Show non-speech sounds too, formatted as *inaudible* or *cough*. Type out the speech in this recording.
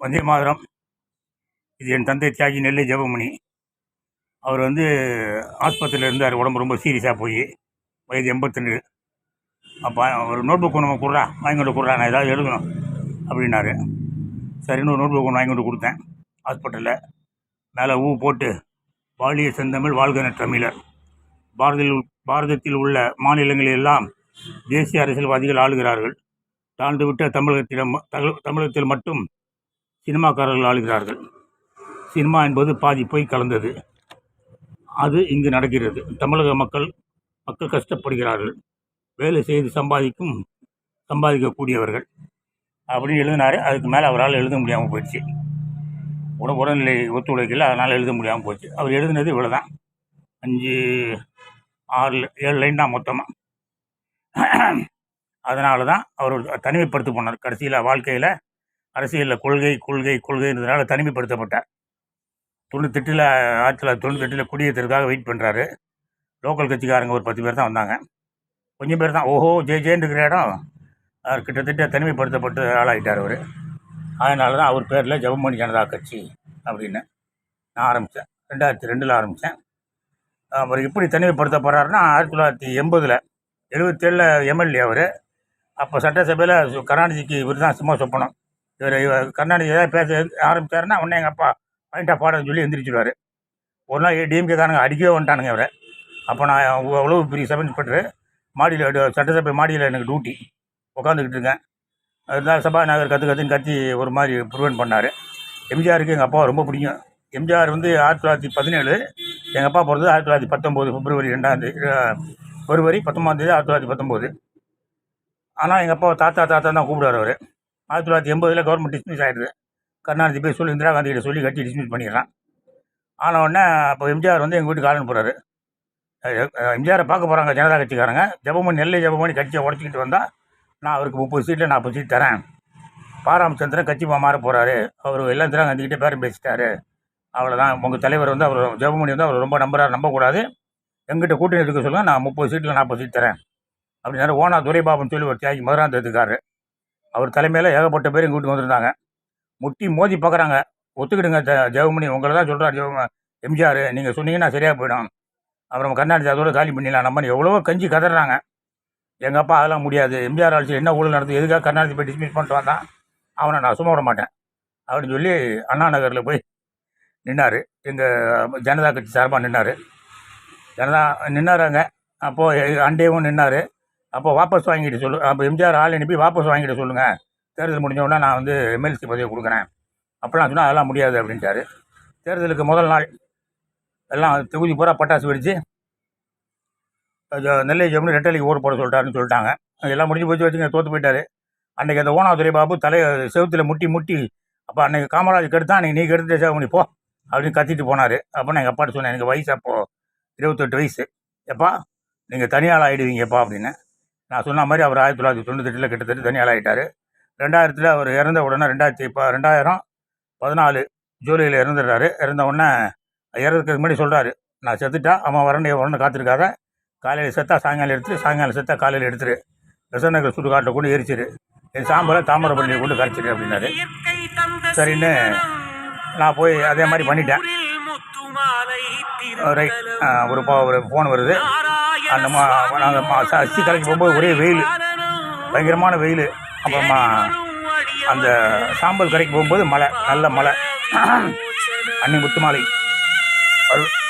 வந்தே மாதரம். இது என் தந்தை தியாகி நெல்லை ஜெபமணி அவர் வந்து ஆஸ்பத்திரியில் இருந்தார் உடம்பு ரொம்ப சீரியஸாக போய். வயது எண்பத்தெண்டு. அப்போ ஒரு நோட் புக் ஒன்று கொடுறா வாங்கி கொண்டு கொடுறா நான் ஏதாவது எழுதணும் அப்படின்னாரு. சரின்னு ஒரு நோட் புக் ஒன்று வாங்கி கொண்டு கொடுத்தேன் ஹாஸ்பிட்டலில். மேலே ஊ போட்டு வாழிய செந்தமிழ் வாழ்க தமிழர். பாரதியில் பாரதத்தில் உள்ள மாநிலங்களில் எல்லாம் தேசிய அரசியல்வாதிகள் ஆளுகிறார்கள். தாழ்ந்துவிட்ட தமிழகத்திடம் தமிழகத்தில் மட்டும் சினிமாக்காரர்கள் ஆளுகிறார்கள். சினிமா என்பது பாதி போய் கலந்தது. அது இங்கு நடக்கிறது. தமிழக மக்கள் மக்கள் கஷ்டப்படுகிறார்கள். வேலை செய்து சம்பாதிக்கும் சம்பாதிக்கக்கூடியவர்கள். அப்படின்னு எழுதினாரு. அதுக்கு மேலே அவரால் எழுத முடியாமல் போயிடுச்சு. உட உடல்நிலை ஒத்துழைக்கல. அதனால் எழுத முடியாமல் போச்சு அவர் எழுதினது இவ்வளோ தான் அஞ்சு ஆறு ஏழு லைன் தான் மொத்தமாக அதனால தான் அவர் தனிமைப்படுத்தி போனார். கடைசியில் வாழ்க்கையில் அரசியலில் கொள்கை கொள்கை கொள்கைன்றதுனால தனிமைப்படுத்தப்பட்டார். தொண்ணூத்தெட்டில் ஆயிரத்தி தொள்ளாயிரத்தி தொண்ணூத்தெட்டில் குடியேற்றத்துக்காக வெயிட் பண்ணுறாரு லோக்கல் கட்சிக்காரங்க ஒரு பத்து பேர் தான் வந்தாங்க. கொஞ்சம் பேர் தான் ஓஹோ ஜே ஜேன்னு இருக்கிற இடம். அவர் கிட்டத்தட்ட தனிமைப்படுத்தப்பட்டு ஆளாயிட்டார் அவர். அதனால தான் அவர் பேரில் ஜெபமணி ஜனதா கட்சி அப்படின்னு நான் ஆரம்பித்தேன் ரெண்டாயிரத்தி ரெண்டில் ஆரம்பித்தேன் அவர் எப்படி தனிமைப்படுத்த போகிறாருன்னா ஆயிரத்தி தொள்ளாயிரத்தி எண்பதில் எழுபத்தேழில் எம்எல்ஏ அவர். அப்போ சட்டசபையில் கருணாநிதிக்கு இவர் தான் சும்மா சொப்பனம். இவர் இவர் கருணாநிதி ஏதாவது பேச ஆரம்பித்தாருன்னா உடனே எங்கள் அப்பா பாயிண்டா பாடன்னு சொல்லி எந்திரிச்சிடுவார் ஒரு நாள் டிஎம்கே தானுங்க அடிக்கவே வந்துட்டானுங்க இவரை. அப்போ நான் அவ்வளோ பெரிய சப் இன்ஸ்பெக்டர் மாடியில் சட்டசபை மாடியில் எனக்கு டியூட்டி உட்காந்துக்கிட்டு இருக்கேன். அதுதான் சபாநாயகர் கற்று கற்றுன்னு கத்தி ஒரு மாதிரி ப்ரிவென்ட் பண்ணார். எம்ஜிஆருக்கு எங்கள் அப்பாவை ரொம்ப பிடிக்கும். எம்ஜிஆர் வந்து ஆயிரத்தி தொள்ளாயிரத்தி பதினேழு எங்கள் அப்பா பிறந்தது ஆயிரத்தி தொள்ளாயிரத்தி பத்தொம்போது பிப்ரவரி ரெண்டாந்தேதி பிப்ரவரி பத்தொம்பதாந்தேதி ஆயிரத்தி தொள்ளாயிரத்தி பத்தொம்போது. ஆனால் எங்கள் அப்பா தாத்தா தாத்தா தான் கூப்பிடுவார் அவர். ஆயிரத்தி தொள்ளாயிரத்தி எண்பதில் கவர்மெண்ட் டிஸ்மிஸ் ஆகிடுது கருணாநிதி போய் சொல்லி இந்திரா காந்திகிட்ட சொல்லி கட்டி டிஸ்மிஸ் பண்ணிடுறான். ஆன உடனே அப்போ எம்ஜிஆர் வந்து எங்கள் வீட்டுக்கு ஆளுன்னு போகிறாரு எம்ஜிஆரை பார்க்க போகிறாங்க ஜனதா கட்சிக்காரங்க. ஜெபமணி நெல்லை ஜெபமணி கட்சியை உடச்சிக்கிட்டு வந்தால் நான் அவருக்கு முப்பது சீட்டில் நாற்பது சீட் தரேன். பாராமச்சந்திரன் கட்சி மாற போகிறாரு அவர் எல்லாம் இந்திரா காந்தி பேரம் பேசிட்டாரு. அவ்வளோதான் உங்கள் தலைவர் வந்து அவர் ஜெபமணி வந்து அவர் ரொம்ப நம்புறாரு நம்பக்கூடாது. எங்கிட்ட கூட்டணி இருக்க சொல்லுங்கள் நான் முப்பது சீட்டில் நாற்பது சீட் தரேன். அப்படின்னாரு ஓனா துரைபாபுன்னு சொல்லி ஒரு தியாகி மதுராந்தத்துக்காரரு அவர் தலைமையில் ஏகப்பட்ட பேர் எங்கள் வீட்டுக்கு வந்திருந்தாங்க. முட்டி மோதி பார்க்குறாங்க ஒத்துக்கிடுங்க ஜ- ஜெகமணி உங்களை தான் சொல்கிறார் ஜெவ எம்ஜிஆர். நீங்கள் சொன்னீங்கன்னா சரியாக போயிடும். அப்புறம் கர்நாடக அதோட காலி பண்ணிடலாம். நம்ம எவ்வளவோ கஞ்சி கதறாங்க. எங்கள் அப்பா அதெல்லாம் முடியாது. எம்ஜிஆர் ஆட்சி என்ன ஊழல் நடந்தது எதுக்காக கருணாநிதி போய் டிஸ்மிஸ் பண்ணிட்டு வந்தான்? அவனை நான் சும்மா விட மாட்டேன். அப்படின்னு சொல்லி அண்ணா நகரில் போய் நின்னார். எங்கள் ஜனதா கட்சி சார்பாக நின்னார். ஜனதா நின்னாராங்க அப்போது அண்டேவும் நின்னார். அப்போ வாபஸ் வாங்கிட்டு சொல்லு. அப்போ எம்ஜிஆர் ஆள் அனுப்பி வாபஸ் வாங்கிட்டு சொல்லுங்கள் தேர்தல் முடிஞ்ச உடனே நான் வந்து எம்எல்சி பதவியை கொடுக்குறேன். அப்போலாம் சொன்னால் அதெல்லாம் முடியாது அப்படின்ட்டாரு. தேர்தலுக்கு முதல் நாள் எல்லாம் தொகுதி பூரா பட்டாசு வெடித்து நெல்லை ஜம்னு ரெட்டலைக்கு ஓடு போட சொல்லிட்டாருன்னு சொல்லிட்டாங்க. எல்லாம் முடிஞ்சு போச்சு வச்சுங்க தோற்று போயிட்டாரு. அன்றைக்கி அந்த ஓனாதுரை பாபு தலை செவுத்தில் முட்டி முட்டி அப்போ அன்றைக்கி காமராஜ் கெடுத்தான் அன்றைக்கி நீ கெடுத்து சேவமணி போ அப்படின்னு கத்திட்டு போனார். அப்போ நான் எங்கள் அப்பாட்ட சொன்னேன் எனக்கு வயசு அப்போது இருபத்தெட்டு வயசு. எப்பா நீங்கள் தனியாள் ஆகிடுவீங்கப்பா அப்படின்னு. நான் சொன்ன மாதிரி அவர் ஆயிரத்தி தொள்ளாயிரத்தி தொண்ணூத்தெட்டில் கிட்டத்தட்ட தனியாள் ஆகிட்டார் ரெண்டாயிரத்தில் அவர் இறந்த உடனே ரெண்டாயிரத்தி இப்போ ரெண்டாயிரம் பதினாலு ஜூலையில் இறந்துடுறாரு. இறந்த உடனே இறந்துறதுக்கு முன்னாடி சொல்கிறாரு நான் செத்துட்டா அவன் வரணும் வரணும் காத்திருக்காத. காலையில் செத்தா சாயங்காலம் எடுத்துரு சாயங்காலம் செத்தா காலையில் எடுத்துரு. விசநகர் சுடுகாட்டில் கொண்டு எரிச்சிரு. என் சாம்பலை தாமிரபரணியை கொண்டு கரைச்சிரு அப்படின்னாரு. சரின்னு நான் போய் அதே மாதிரி பண்ணிட்டேன். ரைட் ஒரு ஒரு ஃபோன் வருது. அந்த மா நாங்கள் அஸ்தி கலைக்கு போகும்போது ஒரே வெயில். பயங்கரமான வெயில். அப்புறமா அந்த சாம்பல் கரைக்கு போகும்போது மழை நல்ல மழை. *clears throat* அன்னி முத்துமாலை. அருள்